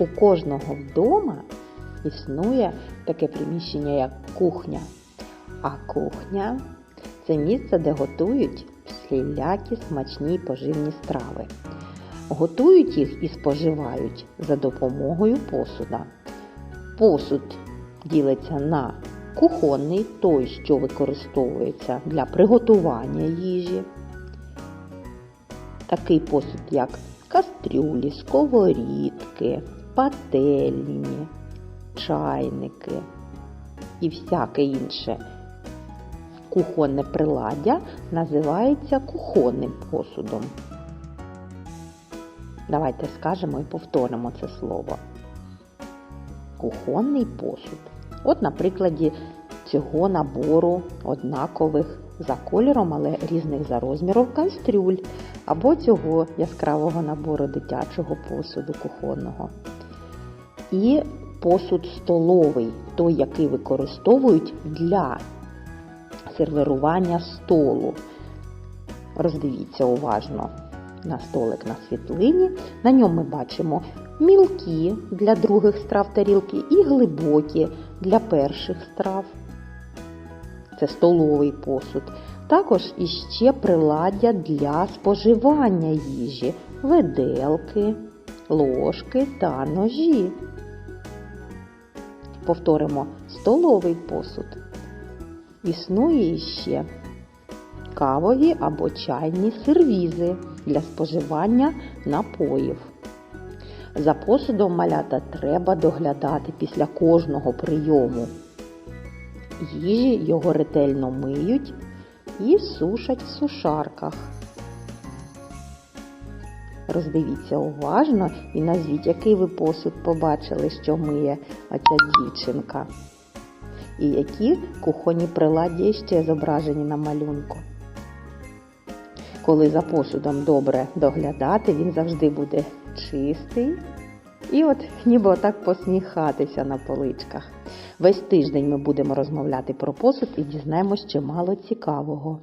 У кожного вдома існує таке приміщення, як кухня. А кухня це місце, де готують всілякі смачні поживні страви. Готують їх і споживають за допомогою посуда. Посуд ділиться на кухонний, той, що використовується для приготування їжі. Такий посуд, як кастрюлі, сковорідки, пательні, чайники і всяке інше кухонне приладдя називається кухонним посудом. Давайте скажемо і повторимо це слово. Кухонний посуд. От на прикладі цього набору однакових за кольором, але різних за розміром кастрюль, або цього яскравого набору дитячого посуду кухонного. І посуд столовий, той, який використовують для сервірування столу. Роздивіться уважно на столик на світлині. На ньому ми бачимо мілкі для других страв тарілки і глибокі для перших страв. Це столовий посуд. Також іще приладдя для споживання їжі, виделки, ложки та ножі. Повторимо столовий посуд. Існує ще кавові або чайні сервізи для споживання напоїв. За посудом малята треба доглядати після кожного прийому. Їжі його ретельно миють і сушать в сушарках. Роздивіться уважно і назвіть, який ви посуд побачили, що миє оця дівчинка. І які кухонні приладдя ще зображені на малюнку. Коли за посудом добре доглядати, він завжди буде чистий. І от ніби отак посміхатися на поличках. Весь тиждень ми будемо розмовляти про посуд і дізнаємось чимало цікавого.